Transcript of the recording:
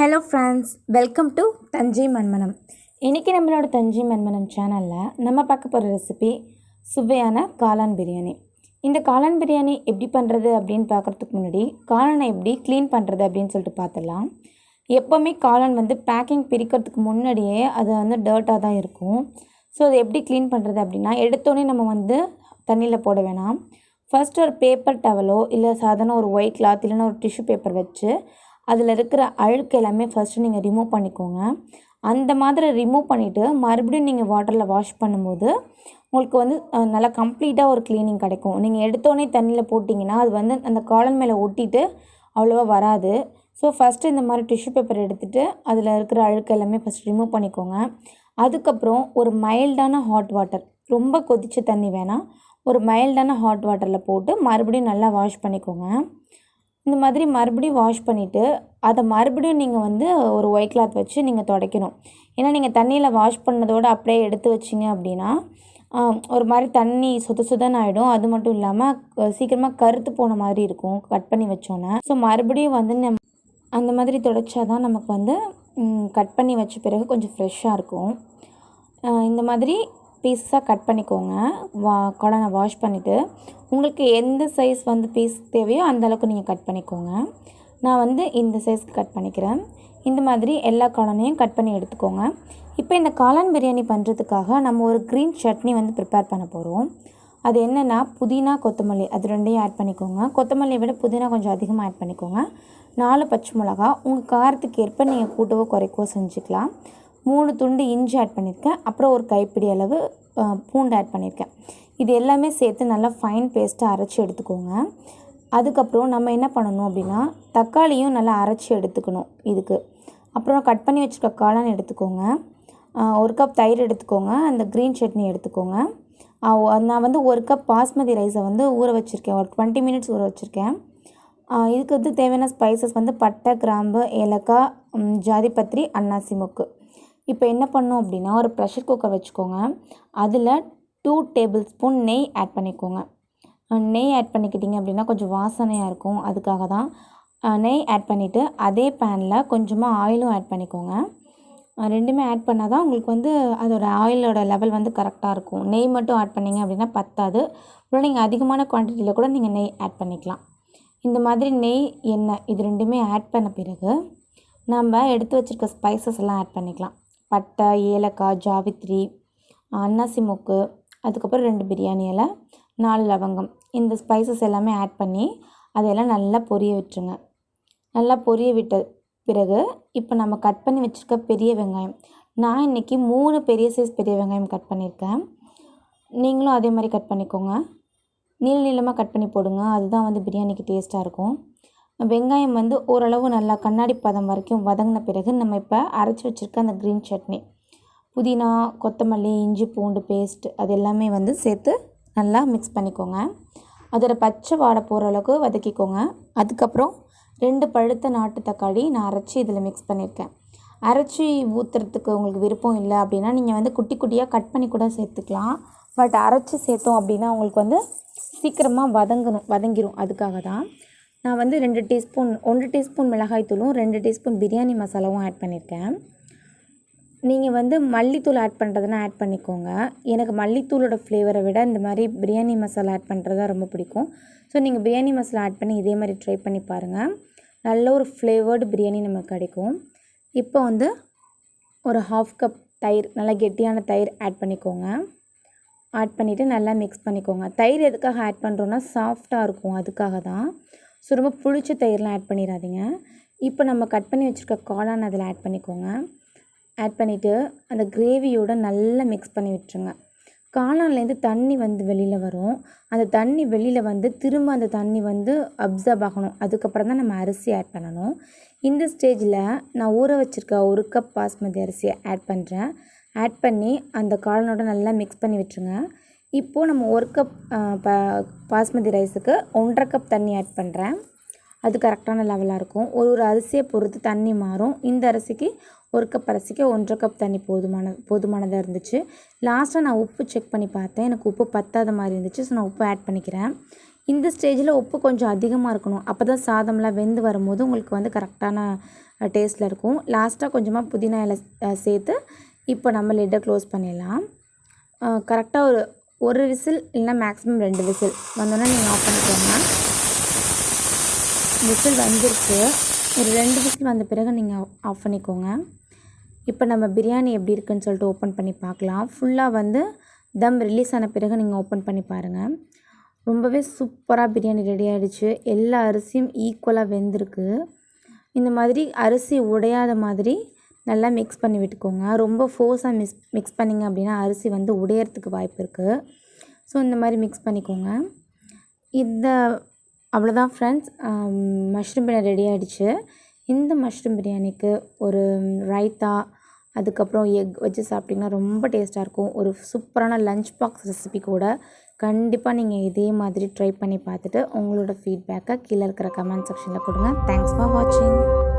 Hello friends welcome to Thanjai Manmanam இன்றைக்கி நம்மளோட தஞ்சை மண்மனம் சேனலில் நம்ம பார்க்க போகிற ரெசிபி சுவையான காளான் பிரியாணி. இந்த காளான் பிரியாணி எப்படி பண்ணுறது அப்படின்னு பார்க்குறதுக்கு முன்னாடி காளானை எப்படி க்ளீன் பண்ணுறது அப்படின்னு சொல்லிட்டு பார்த்துடலாம். எப்போவுமே காளான் வந்து பேக்கிங் பிரிக்கிறதுக்கு முன்னாடியே அது வந்து டர்ட்டாக தான் இருக்கும். ஸோ அதை எப்படி க்ளீன் பண்ணுறது அப்படின்னா எடுத்தோடனே நம்ம வந்து தண்ணியில் போட வேணாம். ஃபஸ்ட்டு ஒரு பேப்பர் டவலோ இல்லை சாதாரண ஒரு ஒயிட் கிளாத் இல்லைன்னா ஒரு டிஷ்யூ பேப்பர் வச்சு அதில் இருக்கிற அழுக்கு எல்லாமே ஃபஸ்ட்டு நீங்கள் ரிமூவ் பண்ணிக்கோங்க. அந்த மாதிரி ரிமூவ் பண்ணிவிட்டு மறுபடியும் நீங்கள் வாட்டரில் வாஷ் பண்ணும்போது உங்களுக்கு வந்து நல்லா கம்ப்ளீட்டாக ஒரு க்ளீனிங் கிடைக்கும். நீங்கள் எடுத்தோடனே தண்ணியில் போட்டிங்கன்னா அது வந்து அந்த காலன் மேலே ஒட்டிட்டு அவ்வளோவா வராது. ஸோ ஃபஸ்ட்டு இந்த மாதிரி டிஷ்யூ பேப்பர் எடுத்துகிட்டு அதில் இருக்கிற அழுக்கு எல்லாமே ஃபஸ்ட் ரிமூவ் பண்ணிக்கோங்க. அதுக்கப்புறம் ஒரு மைல்டான ஹாட் வாட்டர் ரொம்ப கொதிச்ச தண்ணி வேணாம். ஒரு மைல்டான ஹாட் வாட்டரில் போட்டு மறுபடியும் நல்லா வாஷ் பண்ணிக்கோங்க. இந்த மாதிரி மறுபடியும் வாஷ் பண்ணிவிட்டு அதை மறுபடியும் நீங்கள் வந்து ஒரு ஒயிட் கிளாத் வச்சு நீங்கள் துடைக்கணும். ஏன்னா நீங்கள் தண்ணியில் வாஷ் பண்ணதோடு அப்படியே எடுத்து வச்சிங்க அப்படின்னா ஒரு மாதிரி தண்ணி சுத்த சுதன் ஆகிடும் அது மட்டும் இல்லாமல் சீக்கிரமாக கருத்து போன மாதிரி இருக்கும் கட் பண்ணி வச்சோன்னே. ஸோ மறுபடியும் வந்து நம் அந்த மாதிரி துடைச்சா தான் நமக்கு வந்து கட் பண்ணி வச்ச பிறகு கொஞ்சம் ஃப்ரெஷ்ஷாக இருக்கும். இந்த மாதிரி பீஸஸாக கட் பண்ணிக்கோங்க. வா குழனை வாஷ் பண்ணிவிட்டு உங்களுக்கு எந்த சைஸ் வந்து பீஸ் தேவையோ அந்தளவுக்கு நீங்கள் கட் பண்ணிக்கோங்க. நான் வந்து இந்த சைஸ்க்கு கட் பண்ணிக்கிறேன். இந்த மாதிரி எல்லா காளானையும் கட் பண்ணி எடுத்துக்கோங்க. இப்போ இந்த காளான் பிரியாணி பண்ணுறதுக்காக நம்ம ஒரு க்ரீன் சட்னி வந்து ப்ரிப்பேர் பண்ண போகிறோம் அது என்னென்னா புதினா கொத்தமல்லி அது ரெண்டையும் ஆட் பண்ணிக்கோங்க. கொத்தமல்லியை விட புதினா கொஞ்சம் அதிகமாக ஆட் பண்ணிக்கோங்க. நாலு பச்சை மிளகா உங்கள் காரத்துக்கு ஏற்ப நீங்கள் கூட்டவோ குறைக்கவோ செஞ்சுக்கலாம். மூணு துண்டு இஞ்சி ஆட் பண்ணியிருக்கேன். அப்புறம் ஒரு கைப்பிடி அளவு பூண்டு ஆட் பண்ணியிருக்கேன். இது எல்லாமே சேர்த்து நல்லா ஃபைன் பேஸ்ட்டாக அரைச்சி எடுத்துக்கோங்க. அதுக்கப்புறம் நம்ம என்ன பண்ணணும் அப்படின்னா தக்காளியும் நல்லா அரைச்சி எடுத்துக்கணும் இதுக்கு. அப்புறம் கட் பண்ணி வச்சுருக்க காளான் எடுத்துக்கோங்க. ஒரு கப் தயிர் எடுத்துக்கோங்க. அந்த க்ரீன் சட்னி எடுத்துக்கோங்க. நான் வந்து ஒரு கப் பாஸ்மதி ரைஸை வந்து ஊற வச்சுருக்கேன். ஒரு டுவெண்ட்டி மினிட்ஸ் ஊற வச்சுருக்கேன். இதுக்கு வந்து தேவையான ஸ்பைசஸ் வந்து பட்டை கிராம்பு ஏலக்காய் ஜாதிபத்திரி அன்னாசி மொக்கு. இப்போ என்ன பண்ணோம் அப்படின்னா ஒரு ப்ரெஷர் குக்கர் வச்சுக்கோங்க. அதில் டூ டேபிள் ஸ்பூன் நெய் ஆட் பண்ணிக்கோங்க. நெய் ஆட் பண்ணிக்கிட்டிங்க அப்படின்னா கொஞ்சம் வாசனையாக இருக்கும். அதுக்காக தான். நெய் ஆட் பண்ணிவிட்டு அதே பேனில் கொஞ்சமாக ஆயிலும் ஆட் பண்ணிக்கோங்க. ரெண்டுமே ஆட் பண்ணால் தான் உங்களுக்கு வந்து அதோட ஆயிலோட லெவல் வந்து கரெக்டாக இருக்கும். நெய் மட்டும் ஆட் பண்ணீங்க அப்படின்னா பத்தாது. அப்புறம் நீங்கள் அதிகமான குவான்டிட்டியில் கூட நீங்கள் நெய் ஆட் பண்ணிக்கலாம். இந்த மாதிரி நெய் எண்ணெய் இது ரெண்டுமே ஆட் பண்ண பிறகு நம்ம எடுத்து வச்சுருக்க ஸ்பைசஸ் எல்லாம் ஆட் பண்ணிக்கலாம். பட்டை ஏலக்காய் ஜாவித்ரி அன்னாசி மொக்கு அதுக்கப்புறம் ரெண்டு பிரியாணி இலை நாலு லவங்கம். இந்த ஸ்பைசஸ் எல்லாமே ஆட் பண்ணி அதையெல்லாம் நல்லா பொரிய விட்டுருங்க. நல்லா பொரிய விட்ட பிறகு இப்போ நம்ம கட் பண்ணி வச்சுருக்க பெரிய வெங்காயம். நான் இன்றைக்கி மூணு பெரிய சைஸ் பெரிய வெங்காயம் கட் பண்ணியிருக்கேன். நீங்களும் அதே மாதிரி கட் பண்ணிக்கோங்க. நீள நீளமாக கட் பண்ணி போடுங்க. அதுதான் வந்து பிரியாணிக்கு டேஸ்ட்டாக இருக்கும். வெங்காயம் வந்து ஓரளவு நல்லா கண்ணாடி பதம் வரைக்கும் வதங்கின பிறகு நம்ம இப்போ அரைச்சி வச்சுருக்க அந்த க்ரீன் சட்னி. புதினா கொத்தமல்லி இஞ்சி பூண்டு பேஸ்ட் அது எல்லாமே வந்து சேர்த்து நல்லா மிக்ஸ் பண்ணிக்கோங்க. அதோட பச்சை வாடை போகிற அளவுக்கு வதக்கிக்கோங்க. அதுக்கப்புறம் ரெண்டு பழுத்த நாட்டு தக்காளி நான் அரைச்சி இதில் மிக்ஸ் பண்ணியிருக்கேன். அரைச்சி ஊற்றுறதுக்கு உங்களுக்கு விருப்பம் இல்லை அப்படின்னா நீங்கள் வந்து குட்டி குட்டியாக கட் பண்ணி கூட சேர்த்துக்கலாம். பட் அரைச்சி சேர்த்தோம் அப்படின்னா உங்களுக்கு வந்து சீக்கிரமாக வதங்கணும் வதங்கிரும். அதுக்காக தான். நான் வந்து ரெண்டு டீஸ்பூன் ஒன்று டீஸ்பூன் மிளகாய்த்தூளும் ரெண்டு டீஸ்பூன் பிரியாணி மசாலாவும் ஆட் பண்ணியிருக்கேன். நீங்கள் வந்து மல்லித்தூள் ஆட் பண்ணுறதுனா ஆட் பண்ணிக்கோங்க. எனக்கு மல்லித்தூளோட ஃப்ளேவரை விட இந்த மாதிரி பிரியாணி மசாலா ஆட் பண்ணுறது தான் ரொம்ப பிடிக்கும். ஸோ நீங்கள் பிரியாணி மசாலா ஆட் பண்ணி இதே மாதிரி ட்ரை பண்ணி பாருங்கள் நல்ல ஒரு ஃப்ளேவர்டு பிரியாணி நமக்கு கிடைக்கும். இப்போ வந்து ஒரு ஹாஃப் கப் தயிர் நல்லா கெட்டியான தயிர் ஆட் பண்ணிக்கோங்க. ஆட் பண்ணிவிட்டு நல்லா மிக்ஸ் பண்ணிக்கோங்க. தயிர் எதுக்காக ஆட் பண்ணுறோன்னா சாஃப்டாக இருக்கும். அதுக்காக தான் ஸோ ரொம்ப புளிச்ச தயிர்லாம் ஆட் பண்ணிடாதீங்க. இப்போ நம்ம கட் பண்ணி வச்சுருக்க காளான் அதில் ஆட் பண்ணிக்கோங்க. ஆட் பண்ணிவிட்டு அந்த கிரேவியோட நல்லா மிக்ஸ் பண்ணி விட்டுருங்க. காளான்லேருந்து தண்ணி வந்து வெளியில் வரும். அந்த தண்ணி வெளியில் வந்து திரும்ப அந்த தண்ணி வந்து அப்சர்வ் ஆகணும். அதுக்கப்புறம் தான் நம்ம அரிசி ஆட் பண்ணணும். இந்த ஸ்டேஜில் நான் ஊற வச்சுருக்க ஒரு கப் பாஸ்மதி அரிசியை ஆட் பண்ணுறேன் ஆட் பண்ணி அந்த காளானோட நல்லா மிக்ஸ் பண்ணி விட்டுருங்க. இப்போது நம்ம ஒரு கப் பாஸ்மதி ரைஸுக்கு ஒன்றரை கப் தண்ணி ஆட் பண்ணுறேன் அது கரெக்டான லெவலாக இருக்கும். ஒரு ஒரு அரிசியை பொறுத்து தண்ணி மாறும். இந்த அரிசிக்கு ஒரு கப் அரிசிக்கு ஒன்றரை கப் தண்ணி போதுமான போதுமானதாக இருந்துச்சு. லாஸ்ட்டாக நான் உப்பு செக் பண்ணி பார்த்தேன். எனக்கு உப்பு பத்தாத மாதிரி இருந்துச்சு. ஸோ நான் உப்பு ஆட் பண்ணிக்கிறேன். இந்த ஸ்டேஜில் உப்பு கொஞ்சம் அதிகமாக இருக்கணும். அப்போ தான் சாதம்லாம் வெந்து வரும்போது உங்களுக்கு வந்து கரெக்டான டேஸ்ட்டில் இருக்கும். லாஸ்ட்டாக கொஞ்சமாக புதினா இலை சேர்த்து இப்போ நம்ம லெட்டை க்ளோஸ் பண்ணிடலாம். கரெக்டாக ஒரு ஒரு விசில் இல்லைன்னா மேக்ஸிமம் ரெண்டு விசில். வந்தோன்னே நீங்கள் ஆஃப் பண்ணிக்கோங்க. விசில் வந்துருக்கு. ஒரு ரெண்டு விசில் வந்த பிறகு நீங்கள் ஆஃப் பண்ணிக்கோங்க. இப்போ நம்ம பிரியாணி எப்படி இருக்குன்னு சொல்லிட்டு ஓப்பன் பண்ணி பார்க்கலாம். ஃபுல்லாக வந்து தம் ரிலீஸ் ஆன பிறகு நீங்கள் ஓப்பன் பண்ணி பாருங்கள் ரொம்பவே சூப்பராக பிரியாணி ரெடி ஆகிடுச்சு எல்லா அரிசியும் ஈக்குவலாக வெந்திருக்கு. இந்த மாதிரி அரிசி உடையாத மாதிரி நல்லா மிக்ஸ் பண்ணி விட்டுக்கோங்க. ரொம்ப ஃபோர்ஸாக மிக்ஸ் மிக்ஸ் பண்ணிங்க அப்படின்னா அரிசி வந்து உடையறதுக்கு வாய்ப்பு இருக்குது ஸோ இந்த மாதிரி மிக்ஸ் பண்ணிக்கோங்க. இந்த அவ்வளோதான் ஃப்ரெண்ட்ஸ் மஷ்ரூம் பிரியாணி ரெடி ஆகிடுச்சு இந்த மஷ்ரூம் பிரியாணிக்கு ஒரு ரைத்தா அதுக்கப்புறம் எக் வச்சு சாப்பிட்டிங்கன்னா ரொம்ப டேஸ்ட்டாக இருக்கும். ஒரு சூப்பரான லஞ்ச் பாக்ஸ் ரெசிபி கூட கண்டிப்பாக நீங்கள் இதே மாதிரி ட்ரை பண்ணி பார்த்துட்டு உங்களோட ஃபீட்பேக்கை கீழே இருக்கிற கமெண்ட் செக்ஷனில் கொடுங்க. தேங்க்ஸ் ஃபார் வாட்சிங்